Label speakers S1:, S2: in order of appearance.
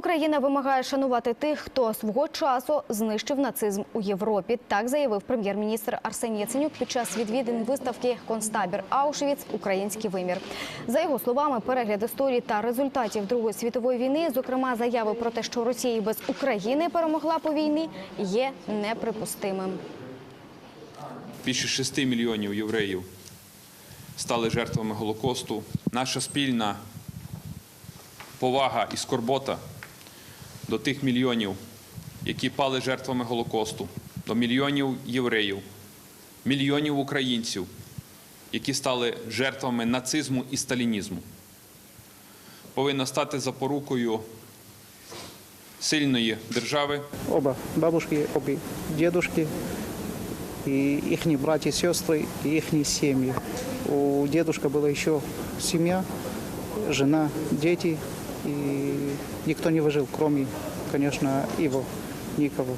S1: Україна вимагає шанувати тих, хто свого часу знищив нацизм у Європі. Так заявив прем'єр-міністр Арсеній Яценюк під час відвідин виставки Концтабір Аушвіц Український вимір. За його словами, перегляд історії та результатів Другої світової війни, зокрема заяви про те, що Росія без України перемогла по війні, є неприпустимим.
S2: Більше 6 мільйонів євреїв стали жертвами Голокосту. Наша спільна повага і скорбота до тих мільйонів, які пали жертвами Голокосту, до мільйонів євреїв, мільйонів українців, які стали жертвами нацизму і сталінізму, повинна стати запорукою сильної держави,
S3: оба бабушки, обе дедушки, и их братья, сестры, и их семьи. У дедушка была еще семья, жена, дети, и никто не выжил, кроме, конечно, его, никого.